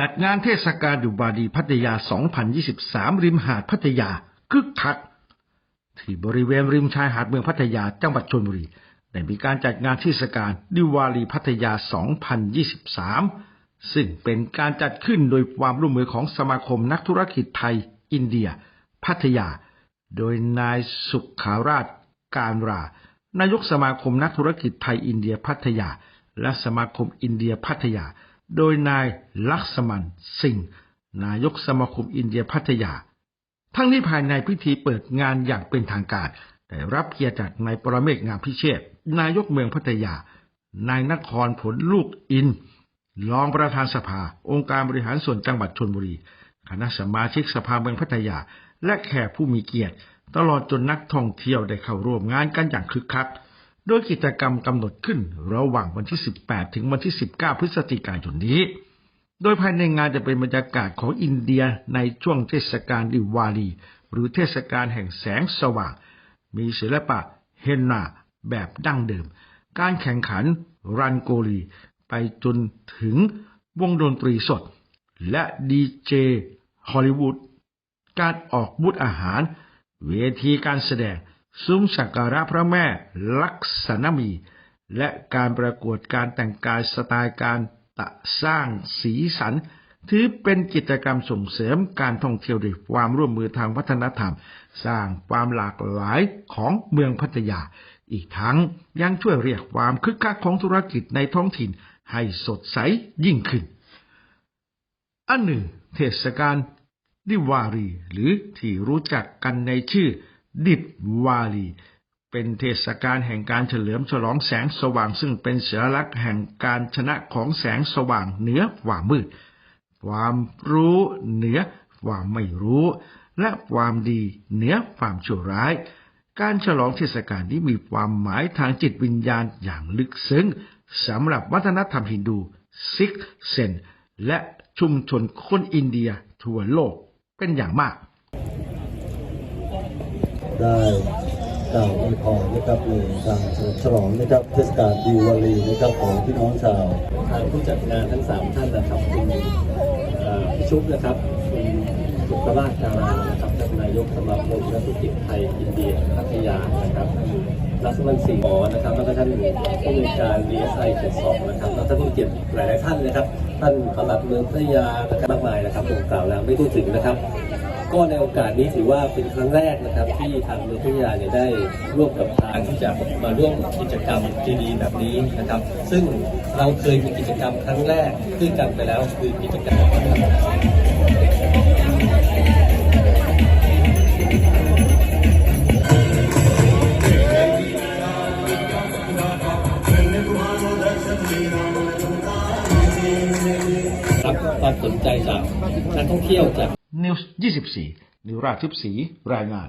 จัดงานเทศกาลดุบาดีพัทยา 2023 ริมหาดพัทยาคึกคัก ที่บริเวณริมชายหาดเมืองพัทยาจังหวัดชลบุรีได้มีการจัดงานเทศกาลดิวาลีพัทยา 2023 ซึ่งเป็นการจัดขึ้นโดยความร่วมมือของสมาคมนักธุรกิจไทย อินเดีย พัทยา โดยนายสุขาราชการรานายกสมาคมนักธุรกิจไทยอินเดียพัทยา และสมาคมอินเดียพัทยา โดยนายลักษมันสิงห์นายกสมาคมอินเดียพัทยา ทั้งนี้ภายในพิธีเปิดงานอย่างเป็นทางการได้รับเกียรติจากนายปรเมศงามพิเชษนายกเมืองพัทยา นายนครผลลูกอิน รองประธานสภา องค์การบริหารส่วนจังหวัดชลบุรี คณะสมาชิกสภาเมืองพัทยา และแขกผู้มีเกียรติ ตลอดจนนักท่องเที่ยวได้เข้าร่วมงานกันอย่างคึกคัก โดยกิจกรรมกำหนดขึ้นระหว่างวันที่ 18 ถึงวันที่ 19 พฤศจิกายนนี้ โดยภายในงานจะเป็นบรรยากาศของอินเดียในช่วงเทศกาลดิวาลี หรือเทศกาลแห่งแสงสว่าง มีศิลปะเฮนนาแบบดั้งเดิม การแข่งขันรันโกลี ไปจนถึงวงดนตรีสด และดีเจฮอลลีวูดการออกบูธอาหาร เวทีการแสดง ซุ้มสักการะพระแม่ลักษณมี และการประกวดการแต่งกายสไตล์การตะสร้างสีสัน ถือเป็นกิจกรรมส่งเสริมการท่องเที่ยวด้วยความร่วมมือทางวัฒนธรรม สร้างความหลากหลายของเมืองพัทยา อีกทั้งยังช่วยเรียกความคึกคักของธุรกิจในท้องถิ่นให้สดใสยิ่งขึ้น อันหนึ่ง เทศกาลดิวารี หรือที่รู้จักกันในชื่อ ดิดวาลี เป็นเทศกาลแห่งการเฉลิมฉลองแสงสว่าง ซึ่งเป็นสัญลักษณ์แห่งการชนะของแสงสว่างเหนือความมืด ความรู้เหนือความไม่รู้ และความดีเหนือความชั่วร้าย การฉลองเทศกาลนี้มีความหมายทางจิตวิญญาณอย่างลึกซึ้งสำหรับวัฒนธรรมฮินดูซิกเซนและชุมชนคนอินเดียทั่วโลกเป็นอย่างมาก ได้กล่าวอวยพรนะครับในการเฉลิมฉลองนะครับเทศกาลดีวาลีนะครับของพี่น้องชาวทางผู้จัดงานทั้งสามท่านนะครับคุณชุบนะครับคุณสุขราชการานะครับท่านนายกสมาคมนักธุรกิจไทยอินเดียพัทยานะครับรัศมันสิงห์หมอนะครับแล้วก็ท่านผู้อำนวยการดีเอสไอเขตสองนะครับแล้วท่านผู้เกียรติหลาย ๆ ท่านนะครับ ท่านปลัดเมืองพัทยานะครับมากมายนะครับผมกล่าวแล้วไม่พูดถึงนะครับ ก็ในโอกาสนี้ถือว่าเป็นครั้งแรกนะครับที่ทางเมืองพยาเนี่ยได้ร่วมกับทางที่จะมาร่วมกิจกรรมดีๆแบบนี้นะครับ ซึ่งเราเคยมีกิจกรรมครั้งแรกด้วยกันไปแล้วคือกิจกรรมรับความสนใจจากนักท่องเที่ยวจาก News 24นิวราชทิพสีรายงาน